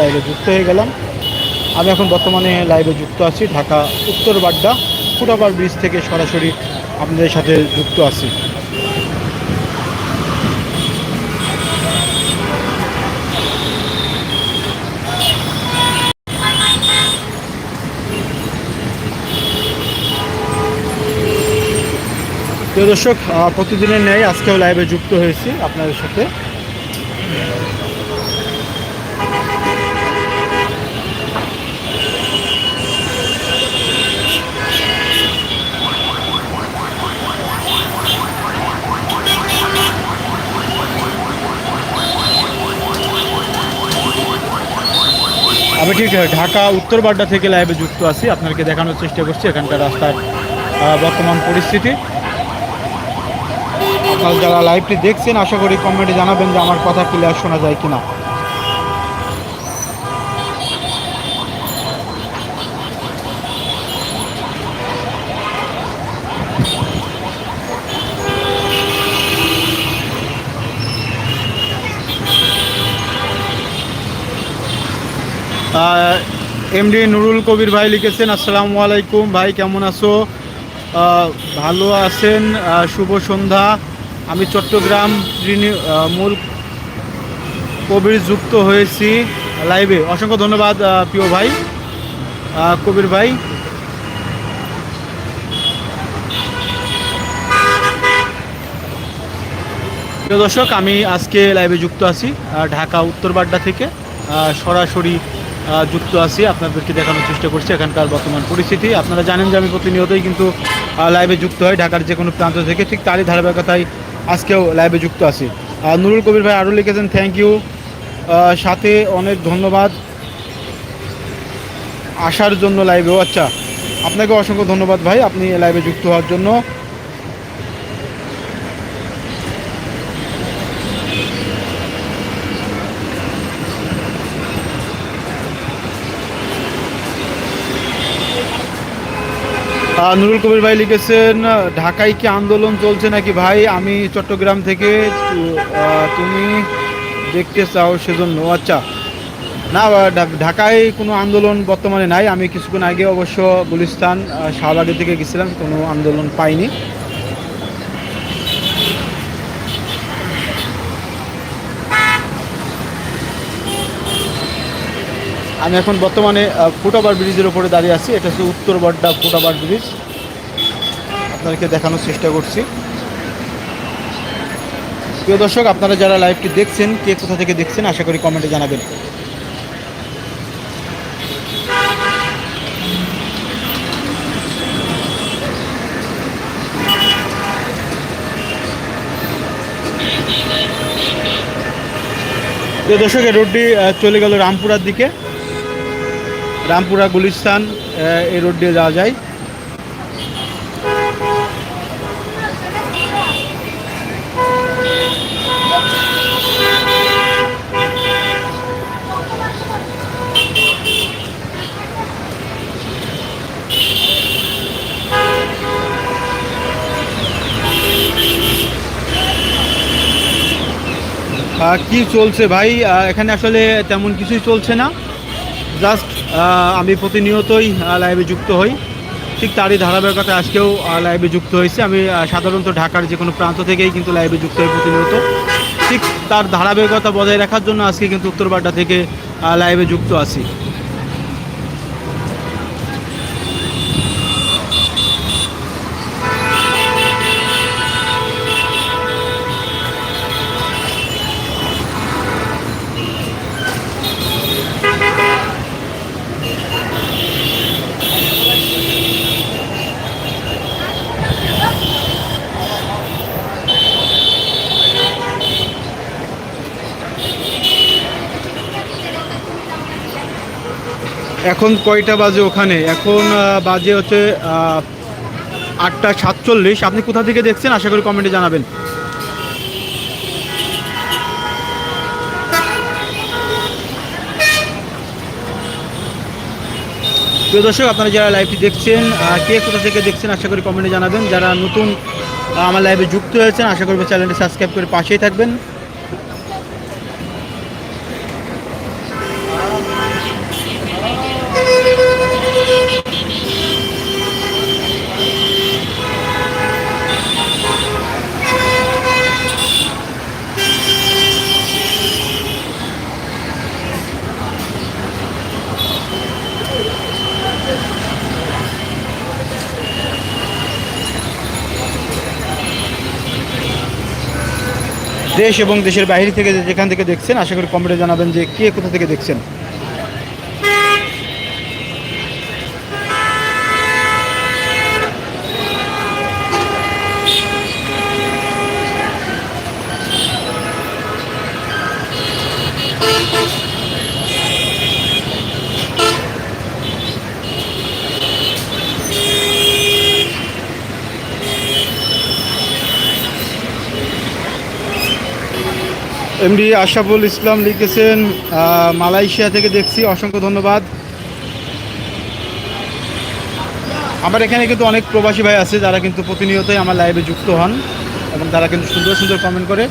লাইভে যুক্ত হয়ে গেলাম। আমি এখন বর্তমানে লাইভে যুক্ত আছি, ঢাকা উত্তর বাড্ডা ফুটাবার ব্রিজ থেকে সরাসরি আপনাদের সাথে যুক্ত আছি। প্রিয় দর্শক প্রতিদিনের ন্যায় আজকেও লাইভে যুক্ত হয়েছি আপনাদের সাথে। আমি ঠিক ঢাকা, উত্তর বাড্ডা থেকে লাইভে যুক্ত আছি। আপনাকে দেখানোর চেষ্টা করছি এখানকার রাস্তার বর্তমান পরিস্থিতি। আপনারা যারা লাইভটি দেখছেন, আশা করি কমেন্টে জানাবেন যে আমার কথা ক্লিয়ার শোনা যায় কিনা। এমডি নুরুল কবির ভাই লিখেছেন, আসসালামু আলাইকুম ভাই, কেমন আছো? ভালো আছেন শুভ সন্ধ্যা। আমি চট্টগ্রাম মূল কবির যুক্ত হয়েছি লাইভে। অসংখ্য ধন্যবাদ প্রিয় ভাই কবির ভাই। প্রিয় দর্শক, আমি আজকে লাইভে যুক্ত আছি ঢাকা উত্তর বাড্ডা থেকে সরাসরি যুক্ত আছি। আপনাদেরকে দেখানোর চেষ্টা করছি এখানকার বর্তমান পরিস্থিতি। আপনারা জানেন যে আমি প্রতিনিয়তই কিন্তু লাইভে যুক্ত হয় ঢাকার যে কোনো প্রান্ত থেকে। ঠিক তারই ধারাবাহিকতায় আজকেও লাইভে যুক্ত আছি। আহ, নুরুল কবির ভাই আরও লিখেছেন থ্যাংক ইউ সাথে অনেক ধন্যবাদ আসার জন্য লাইভেও আচ্ছা আপনাকে অসংখ্য ধন্যবাদ ভাই আপনি লাইভে যুক্ত হওয়ার জন্য। নুরুল কবির ভাই লিখেছেন, ঢাকায় কি আন্দোলন চলছে নাকি ভাই? আমি চট্টগ্রাম থেকে তুমি দেখতে চাও সেজন্য। আচ্ছা। না ঢাকায় কোনো আন্দোলন বর্তমানে নাই। আমি কিছুক্ষণ আগে অবশ্য গুলিস্তান শাহবাগের থেকে গেছিলাম, কোনো আন্দোলন পাইনি। আমি এখন বর্তমানে ফুটাবার ব্রিজের উপরে দাঁড়িয়ে আছি। এটা হচ্ছে উত্তর বড্ডা ফুটাবার ব্রিজ। আপনাদেরকে দেখানোর চেষ্টা করছি। প্রিয় দর্শক, আপনারা যারা লাইভটি দেখছেন, কে কোথা থেকে দেখছেন, আশা করি কমেন্টে জানাবেন। প্রিয় দর্শক, এই রোডটি চলে গেল রামপুরার দিকে। রামপুরা গুলিস্তান এই রোড দিয়ে যাওয়া যায়। কি চলছে ভাই? এখানে আসলে তেমন কিছুই চলছে না। জাস্ট আমি প্রতিনিয়তই লাইভে যুক্ত হই। ঠিক তারই ধারাবাহিকতা আজকেও লাইভে যুক্ত হয়েছে। আমি সাধারণত ঢাকার যে কোনো প্রান্ত থেকেই কিন্তু লাইভে যুক্ত হই প্রতিনিয়ত। ঠিক তার ধারাবাহিকতা বজায় রাখার জন্য আজকে কিন্তু উত্তরবাড্ডা থেকে লাইভে যুক্ত আছি। এখন কয়টা বাজে ওখানে? এখন বাজে হচ্ছে আটটা সাতচল্লিশ। আপনি কোথা থেকে দেখছেন? আশা করি কমেন্টে জানাবেন। প্রিয় দর্শক, আপনারা যারা লাইভটি দেখছেন কে কোথা থেকে দেখছেন, আশা করি কমেন্টে জানাবেন। যারা নতুন আমার লাইভে যুক্ত হয়েছেন, আশা করব চ্যানেলটি সাবস্ক্রাইব করে পাশেই থাকবেন। দেশ এবং দেশের বাইরে থেকে যেখান থেকে দেখছেন, আশা করি কমেন্টে জানাবেন যে কে কোথা থেকে দেখছেন। এমডি আশাফুল ইসলাম লিখেছেন মালয়েশিয়া থেকে দেখছি, অসংখ্য ধন্যবাদ। আমার এখানে কিন্তু অনেক প্রবাসী ভাই আছে, যারা কিন্তু প্রতিনিয়তই আমার লাইভে যুক্ত হন এবং তারা কিন্তু সুন্দর সুন্দর কমেন্ট করে।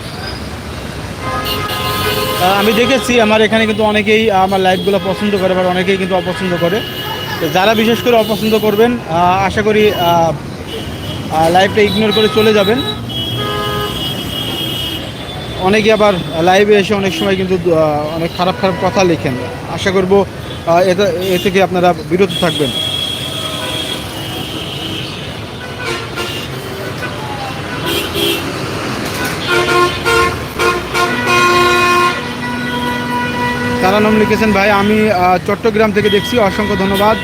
আমি দেখেছি, আমার এখানে কিন্তু অনেকেই আমার লাইভগুলো পছন্দ করে আবার অনেকেই কিন্তু অপছন্দ করে। যারা বিশেষ করে অপছন্দ করবেন আশা করি লাইভটা ইগনোর করে চলে যাবেন। অনেকে আবার লাইভে এসে অনেক সময় কিন্তু অনেক খারাপ খারাপ কথা লেখেন। আশা করব এটা এ থেকে আপনারা বিরত থাকবেন। তারা নাম লিখেছেন, ভাই, আমি চট্টগ্রাম থেকে দেখছি। অসংখ্য ধন্যবাদ।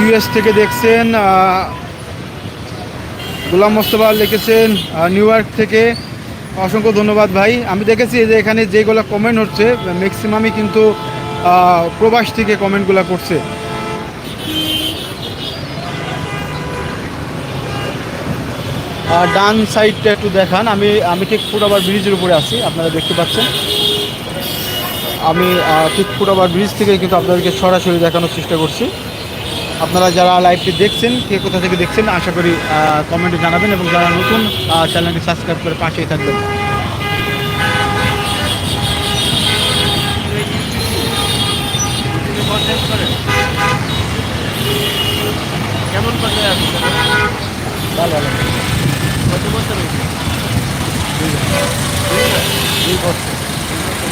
ইউএস থেকে দেখছেন গোলাম মোস্তফা লিখেছেন নিউ ইয়র্ক থেকে। অসংখ্য ধন্যবাদ ভাই। আমি দেখেছি যে এখানে যেগুলো কমেন্ট হচ্ছে ম্যাক্সিমামই কিন্তু প্রবাস থেকে কমেন্টগুলো করছে। ডান সাইডটা একটু দেখান। আমি আমি ঠিক ফুটাবার ব্রিজের উপরে আছি, আপনারা দেখতে পাচ্ছেন। আমি ঠিক ফুটাবার ব্রিজ থেকে কিন্তু আপনাদেরকে সরাসরি দেখানোর চেষ্টা করছি। আপনারা যারা লাইভটি দেখছেন কে কোথা থেকে দেখছেন আশা করি কমেন্টে জানাবেন এবং যারা নতুন চ্যানেলটি সাবস্ক্রাইব করে পাশেই থাকবেন। কেমন আছে? ভালো ভালো। কত বছর হয়েছে? দুই বছর।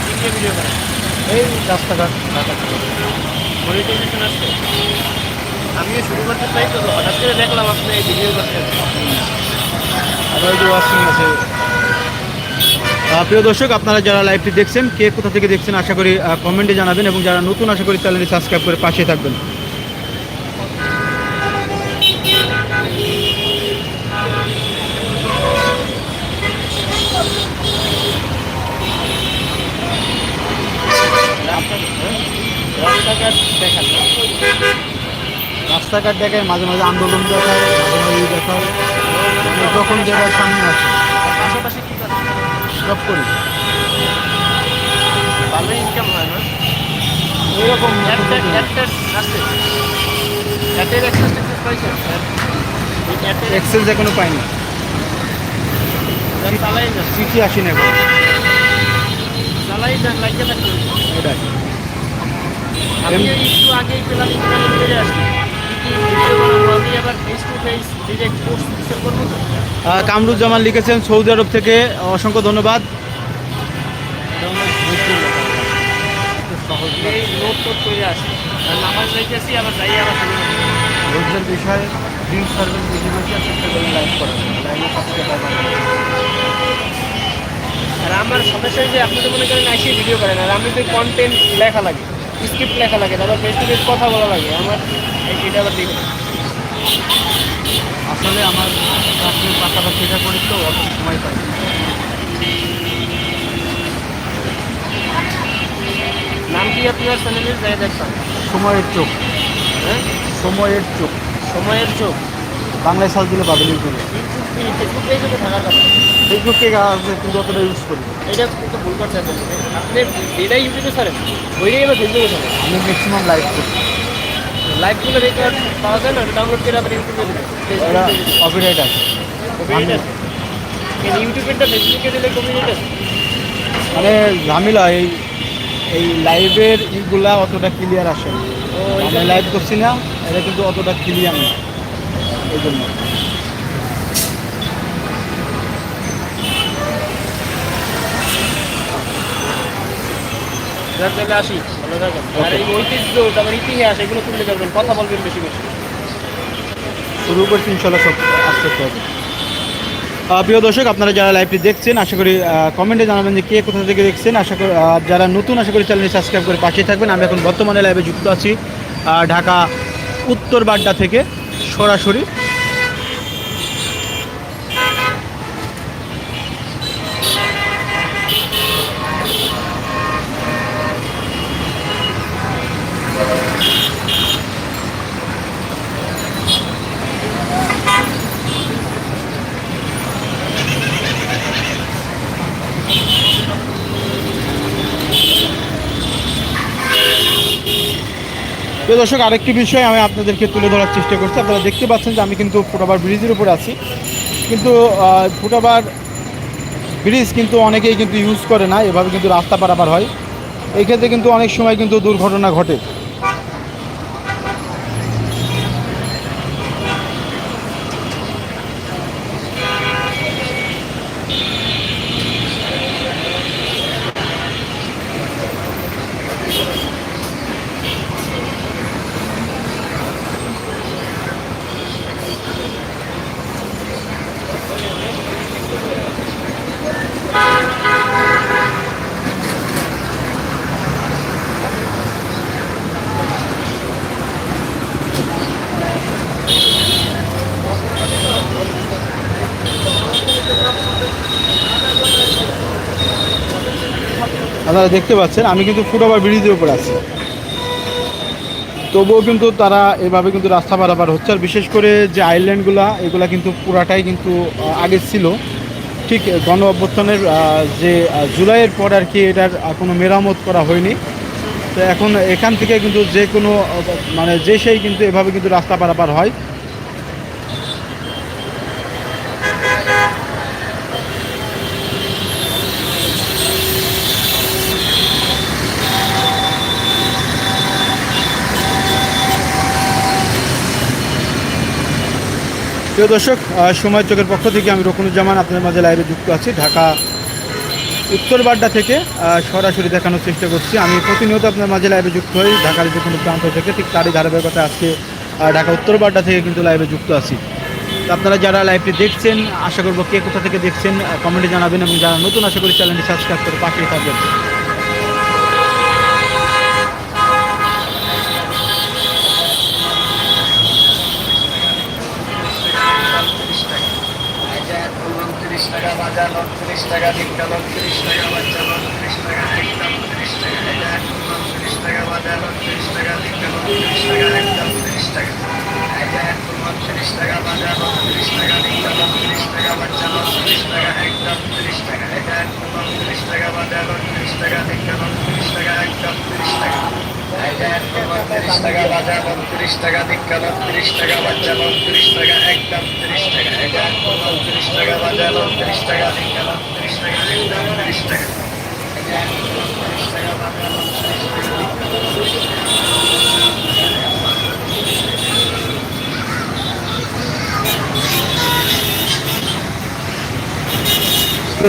কি নিয়ে ভিডিও করেন এই রাস্তাঘাট ঢাকা থেকে। মনিটাইজেশন আসছে আমিও শুরু করতে চাই তো হঠাৎ করে দেখলাম আপনি এই ভিডিও করছেন। আবার ওই যে আছে। প্রিয় দর্শক আপনারা যারা লাইভটি দেখছেন কে কোথা থেকে দেখছেন আশা করি কমেন্টে জানাবেন এবং যারা নতুন আশা করি চ্যানেলটি সাবস্ক্রাইব করে পাশে থাকবেন। রাস্তাঘাট রাস্তাঘাট দেখায় মাঝে মাঝে আন্দোলন দেখায় মাঝে মাঝে দেখায় যখন জায়গার সামনে আসে। সব করি। ভালো ইনকাম হয় না? এরকম এক্সেস এখনও পাইনি চিঠি আসেনি এখন। চালাই না লাগিয়ে থাকতে এটাই আমি একটু আগেই পেলাম আসছি কামরুজ্জামান লিখেছেন সৌদি আরব থেকে অসংখ্য ধন্যবাদ। বিষয়ে সার্ভিস বেশি বেশি চেষ্টা করি। লাইভ করার লাইভের আর আমার সমস্যা যে আপনি তো মনে করেন আসি ভিডিও করেন আর আমি তো কন্টেন্ট লেখা লাগে স্ক্রিপ্ট লেখা লাগে তারপর ফেস টু ফেস কথা বলা লাগে। আমার এটা আবার দেখবেন আসলে আমার চাকরির পাশাপাশি এটা করি তো অত সময় পাই। নাম কি আপনার চ্যানেলের? যাই দেখতাম। সময়ের চোখ। হ্যাঁ? সময়ের চোখ। সময়ের চোখ। বাংলায় সাল দিলে পাবেন ইউটিউব ফেসবুক পেজে তো থাকার কথা ফেসবুকে আছে কিন্তু অতটা ইউজ করি। এটা একটু ভুল করছেন আপনি। আপনি যেটাই ইউটিউবে ছাড়েন ওইটাই এবার ফেসবুকে ছাড়েন আমি ম্যাক্সিমাম লাইভ করি। লাইভগুলো রেকর্ড পাওয়া যায় না ডাউনলোড করে আবার ইউটিউবে দেবেন কপিরাইট আছে। কপিরাইট আছে। ইউটিউবেরটা ফেসবুকে দিলে কপিরাইট আছে। মানে ঝামেলা এই এই লাইভের ইগুলা অতটা ক্লিয়ার আসে। আমি লাইভ করছি না এটা কিন্তু অতটা ক্লিয়ার না। এই জন্য। তাহলে আসি ভালো থাকেন। আর এই ঐতিহ্য তারপর ইতিহাস এগুলো তুলে ধরবেন কথা বলবেন বেশি বেশি। শুরু করছি ইনশাল্লাহ সব আস্তে আস্তে হবে। প্রিয় দর্শক আপনারা যারা লাইভটি দেখছেন আশা করি কমেন্টে জানাবেন যে কে কোথা থেকে দেখছেন। আশা করি যারা নতুন আশা করি চ্যানেলটি সাবস্ক্রাইব করে পাশে থাকবেন। আমি এখন বর্তমানে লাইভে যুক্ত আছি ঢাকা উত্তর বাড্ডা থেকে সরাসরি। প্রিয় দর্শক, আরেকটি বিষয় আমি আপনাদেরকে তুলে ধরার চেষ্টা করছি। আপনারা দেখতে পাচ্ছেন যে আমি কিন্তু ফুটাবার ব্রিজের উপরে আছি। কিন্তু ফুটাবার ব্রিজ কিন্তু অনেকেই কিন্তু ইউজ করে না। এভাবে কিন্তু রাস্তা পারাপার হয়। এই ক্ষেত্রে কিন্তু অনেক সময় কিন্তু দুর্ঘটনা ঘটে। আপনারা দেখতে পাচ্ছেন আমি কিন্তু ফুটওভার ব্রিজের উপরে আছি। তবুও কিন্তু তারা এভাবে কিন্তু রাস্তা পারাপার হচ্ছে। আর বিশেষ করে যে আইল্যান্ডগুলা এগুলা কিন্তু পুরাটাই কিন্তু আগে ছিল। ঠিক গণ অভ্যুত্থানের আহ, যে জুলাইয়ের পর আর কি এটার কোনো মেরামত করা হয়নি। তো এখন এখান থেকে কিন্তু যে কোনো মানে যে সেই কিন্তু এভাবে কিন্তু রাস্তা পারাপার হয়। প্রিয় দর্শক সময় চোখের পক্ষ থেকে আমি রকুনুজ্জামান আপনাদের মাঝে লাইভে যুক্ত আছি ঢাকা উত্তর বাড্ডা থেকে সরাসরি দেখানোর চেষ্টা করছি। আমি প্রতিনিয়ত আপনার মাঝে লাইভে যুক্ত হই, ঢাকার যে কোনো প্রান্ত থেকে, ঠিক তারই ধারাবাহিকতা আজকে ঢাকা উত্তর বাড্ডা থেকে কিন্তু লাইভে যুক্ত আছি। আপনারা যারা লাইভটি দেখছেন, আশা করব কে কোথা থেকে দেখছেন কমেন্টে জানাবেন এবং যারা নতুন, আশা করি চ্যানেলটি সাবস্ক্রাইব করে পাশেই থাকবেন। বাজার উনত্রিশ টাকা দীক্ষা উনত্রিশ টাকা বাচ্চা উনত্রিশ টাকা একদম উনত্রিশ টাকা এটা উনত্রিশ টাকা বাজার উনত্রিশ টাকা দীক্ষা উনত্রিশ টাকা একদম উনত্রিশ টাকা এটা উনত্রিশ টাকা বাজার উনত্রিশ টাকা দীক্ষা উনত্রিশ টাকা বাচ্চা উনত্রিশ টাকা একদম উনত্রিশ টাকা এটা উনত্রিশ টাকা বাজার উনত্রিশ টাকা দীক্ষা উনত্রিশ টাকা একদম উনত্রিশ টাকা টাকা বাজার উনত্রিশ টাকা দীক্ষা উনত্রিশ টাকা বাচ্চা উনত্রিশ টাকা একদম উনত্রিশ টাকা এটা উনত্রিশ টাকা বাজার উনত্রিশ টাকা দীক্ষা উনত্রিশ টাকা একদম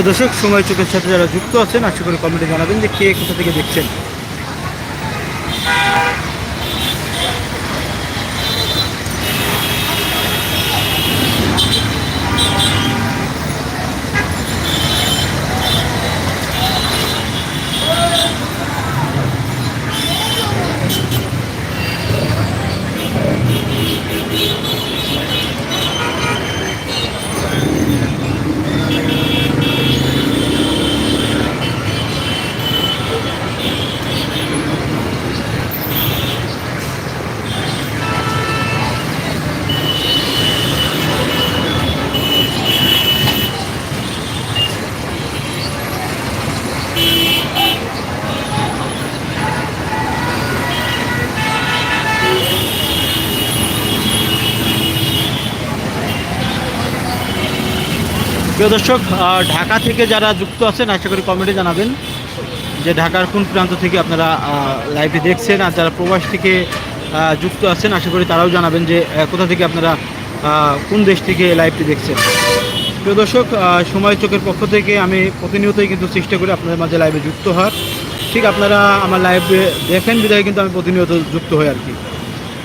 দর্শক, সময় চোখের সাথে যারা যুক্ত আছেন, আশা করি কমেন্টে জানাবেন যে কে কোথা থেকে দেখছেন। প্রিয় দর্শক ঢাকা থেকে যারা যুক্ত আছেন, আশা করি কমেন্টে জানাবেন যে ঢাকার কোন প্রান্ত থেকে আপনারা লাইভটি দেখছেন আর যারা প্রবাস থেকে যুক্ত আছেন, আশা করি তারাও জানাবেন যে কোথা থেকে আপনারা কোন দেশ থেকে লাইভটি দেখছেন। প্রিয় দর্শক সময় চোখের পক্ষ থেকে আমি প্রতিনিয়তই কিন্তু চেষ্টা করি আপনাদের মাঝে লাইভে যুক্ত হওয়ার। ঠিক আপনারা আমার লাইভে দেখেন বিধায় কিন্তু আমি প্রতিনিয়ত যুক্ত হই আর কি।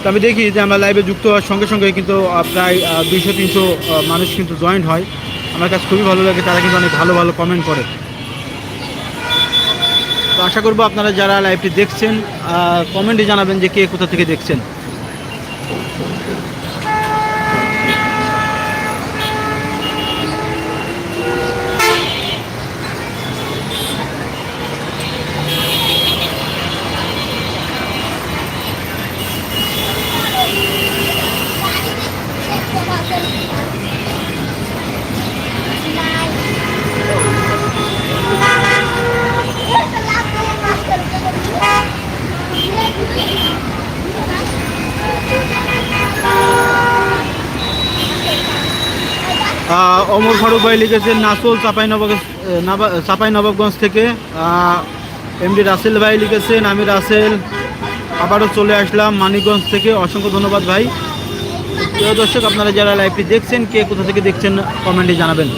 তো আমি দেখি যে আমার লাইভে যুক্ত হওয়ার সঙ্গে সঙ্গে কিন্তু প্রায় দুইশো, তিনশো মানুষ কিন্তু জয়েন্ট হয়। আমার কাছে খুবই ভালো লাগে, তারা কিন্তু অনেক ভালো ভালো কমেন্ট করে। তো আশা করব আপনারা যারা লাইভটি দেখছেন কমেন্টে জানাবেন যে কে কোথা থেকে দেখছেন। অমর ফারুক ভাই লিখেছেন, নাসুল চাপাই নবাব চাপাই নবাবগঞ্জ থেকে। এমডি রাসেল ভাই লিখেছেন, আমি রাসেল। আবারও চলে আসলাম মানিকগঞ্জ থেকে। অসংখ্য ধন্যবাদ ভাই। প্রিয় দর্শক, আপনারা যারা লাইভটি দেখছেন, কে কোথা থেকে দেখছেন, কমেন্টে জানাবেন।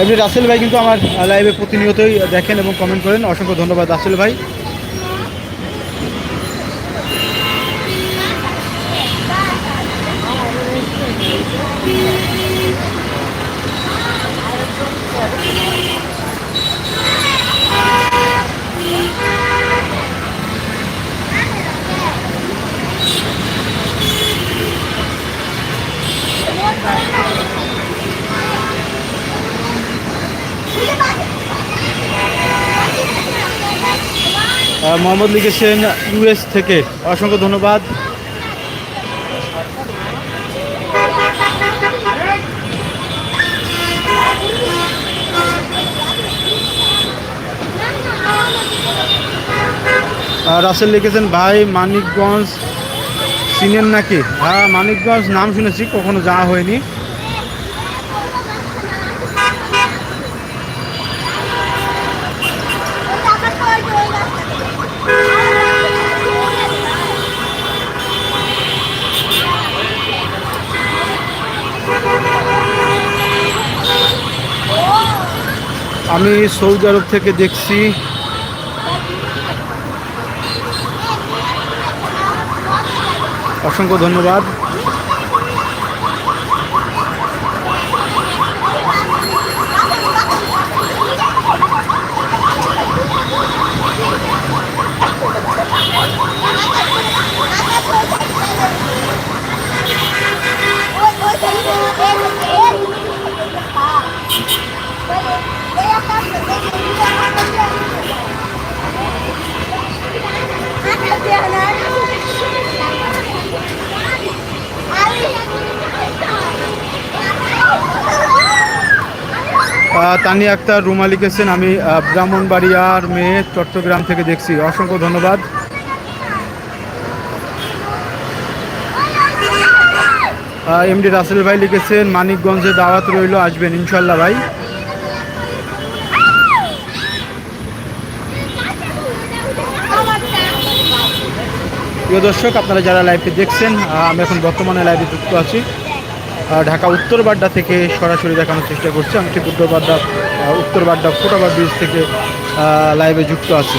এমনি রাসেল ভাই কিন্তু আমার লাইভে প্রতিনিয়তই দেখেন এবং কমেন্ট করেন। অসংখ্য ধন্যবাদ রাসেল ভাই। মোহাম্মদ লিখেছেন ইউএস থেকে। অসংখ্য ধন্যবাদ। রাসেল লিখেছেন, ভাই, মানিকগঞ্জ চিনেন নাকি? হ্যাঁ মানিকগঞ্জ নাম শুনেছি, কখনো যাওয়া হয়নি। আমি সৌদি আরব থেকে দেখছি। অসংখ্য ধন্যবাদ। তানি আক্তার রুমা লিখেছেন। আমি ব্রাহ্মণবাড়িয়ার মেয়ে চট্টগ্রাম থেকে দেখছি। অসংখ্য ধন্যবাদ। এমডি রাসেল ভাই লিখেছেন, মানিকগঞ্জে দাওয়াত রইল, আসবেন ইনশাল্লাহ ভাই। প্রিয় দর্শক, আপনারা যারা লাইভটি দেখছেন আমি এখন বর্তমানে লাইভে যুক্ত আছি। ঢাকা উত্তর বাড্ডা থেকে সরাসরি দেখানোর চেষ্টা করছি। আমি ঠিক উত্তর বাড্ডা উত্তর বাড্ডা ফোটাবার ব্রিজ থেকে লাইভে যুক্ত আছি।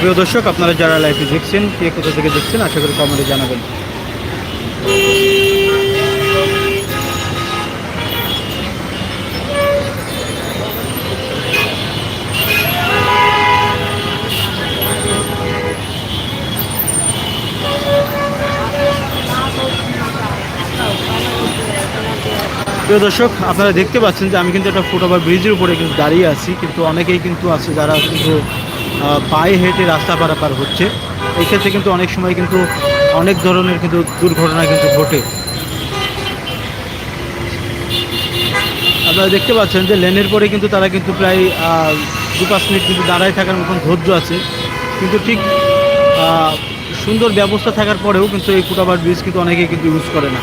প্রিয় দর্শক আপনারা যারা লাইভে দেখছেন কে কোথা থেকে দেখছেন আশা করি কমেন্টে জানাবেন। প্রিয় দর্শক, আপনারা দেখতে পাচ্ছেন যে আমি কিন্তু একটা ফুটওভার ব্রিজের উপরে কিন্তু দাঁড়িয়ে আছি, কিন্তু অনেকেই কিন্তু আছে যারা কিন্তু পায়ে হেঁটে রাস্তা পারাপার হচ্ছে। এক্ষেত্রে কিন্তু অনেক সময় কিন্তু অনেক ধরনের কিন্তু দুর্ঘটনা কিন্তু ঘটে। আপনারা দেখতে পাচ্ছেন যে লেনের পরে কিন্তু তারা কিন্তু প্রায় দু পাঁচ মিনিট কিন্তু দাঁড়ায় থাকার মতন ধৈর্য আছে। কিন্তু ঠিক সুন্দর ব্যবস্থা থাকার পরেও কিন্তু এই ফুটওভার ব্রিজ কিন্তু অনেকেই কিন্তু ইউজ করে না।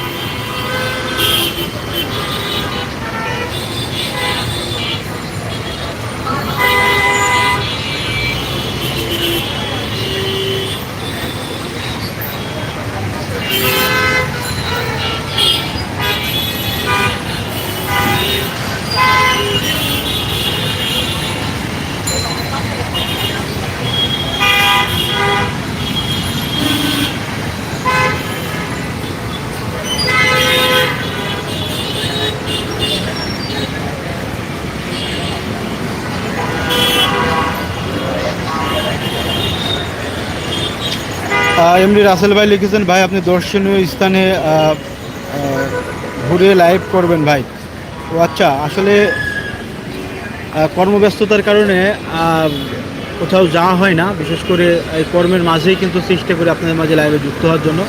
এমডি রাসেল ভাই লিখেছেন, ভাই, আপনি দর্শনীয় স্থানে ঘুরে লাইভ করবেন ভাই। ও আচ্ছা আসলে কর্মব্যস্ততার কারণে কোথাও যাওয়া হয় না। বিশেষ করে এই কর্মের মাঝেই কিন্তু চেষ্টা করি আপনাদের মাঝে লাইভে যুক্ত হওয়ার জন্য।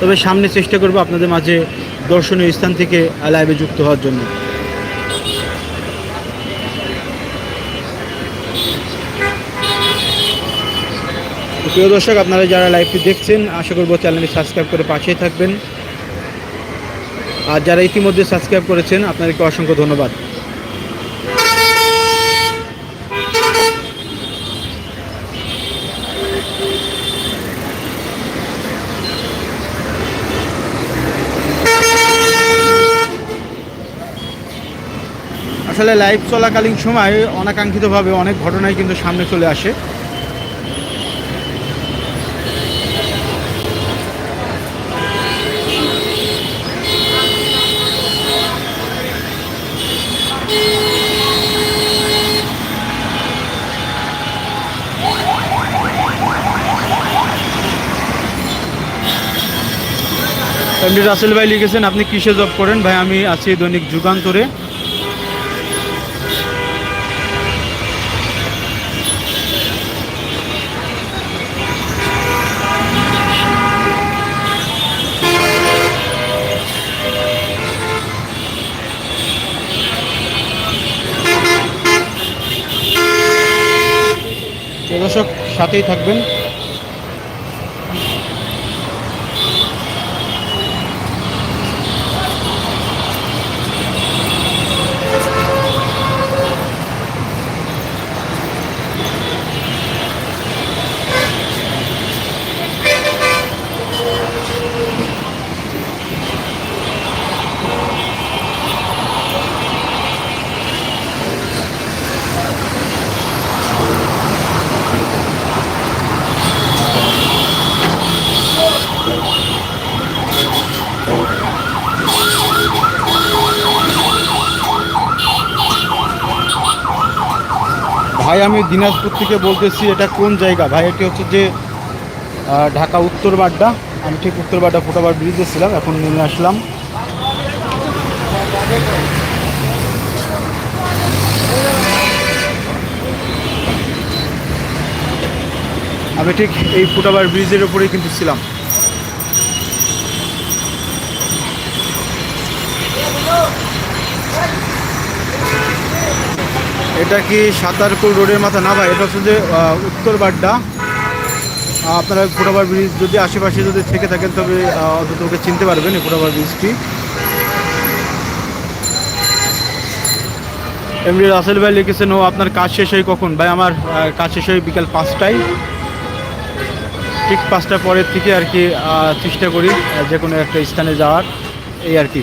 তবে সামনে চেষ্টা করব আপনাদের মাঝে দর্শনীয় স্থান থেকে লাইভে যুক্ত হওয়ার জন্য। প্রিয় দর্শক, আপনারা যারা লাইভটি দেখছেন, আশা করব চ্যানেলটি সাবস্ক্রাইব করে পাশেই থাকবেন। আর যারা ইতিমধ্যে সাবস্ক্রাইব করেছেন, আপনাদেরকে অসংখ্য ধন্যবাদ। আসলে লাইভ চলাকালীন সময় অনাকাঙ্ক্ষিতভাবে অনেক ঘটনাই কিন্তু সামনে চলে আসে। এমডি রাসেল ভাই লিখেছেন, আপনি কিসে জব করেন? ভাই, আমি আছি দৈনিক যুগান্তরে। দর্শক, সাথেই থাকবেন। ভাই, আমি দিনাজপুর থেকে বলতেছি, এটা কোন জায়গা? ভাই, এটি হচ্ছে যে ঢাকা উত্তর বাড্ডা। আমি ঠিক উত্তর বাড্ডা ফুটাবার ব্রিজে ছিলাম, এখন নেমে আসলাম। আমি ঠিক এই ফুটাবার ব্রিজের উপরেই কিন্তু ছিলাম। এটা কি সাতারকুল রোডের মাথা? না ভাই, এটা হচ্ছে যে উত্তর বাড্ডা। আপনারা ফুটাবার ব্রিজ যদি আশেপাশে যদি থেকে থাকেন, তবে অন্তত ওকে চিনতে পারবেন এই ফুটাবার ব্রিজটি। এমনি রাসেল ভাই লিখেছেন, ও, আপনার কাজ শেষ হয় কখন? ভাই, আমার কাজ শেষ হয় বিকাল পাঁচটায়। ঠিক পাঁচটা পরের থেকে আর কি চেষ্টা করি যে কোনো একটা স্থানে যাওয়ার, এই আর কি।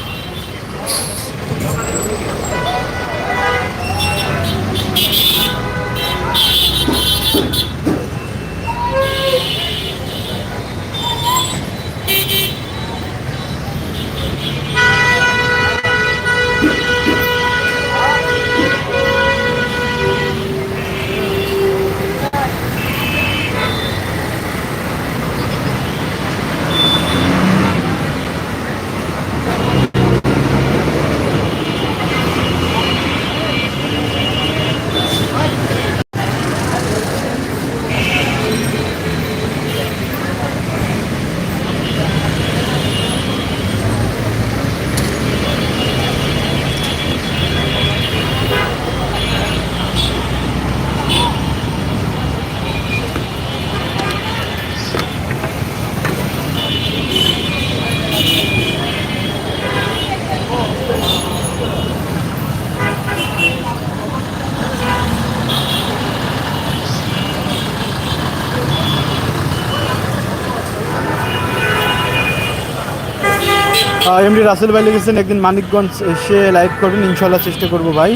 এমডি রাসেল ভাই লিখেছেন, একদিন মানিকগঞ্জ এসে লাইভ করবেন ইনশাল্লাহ চেষ্টা করব ভাই।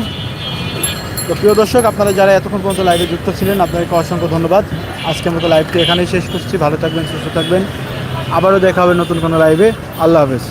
তো প্রিয় দর্শক, আপনারা যারা এতক্ষণ পর্যন্ত লাইভে যুক্ত ছিলেন, আপনাদেরকে অসংখ্য ধন্যবাদ। আজকের মতো লাইভটি এখানেই শেষ করছি। ভালো থাকবেন, সুস্থ থাকবেন। আবারও দেখা হবে নতুন কোনো লাইভে আল্লাহ হাফেজ।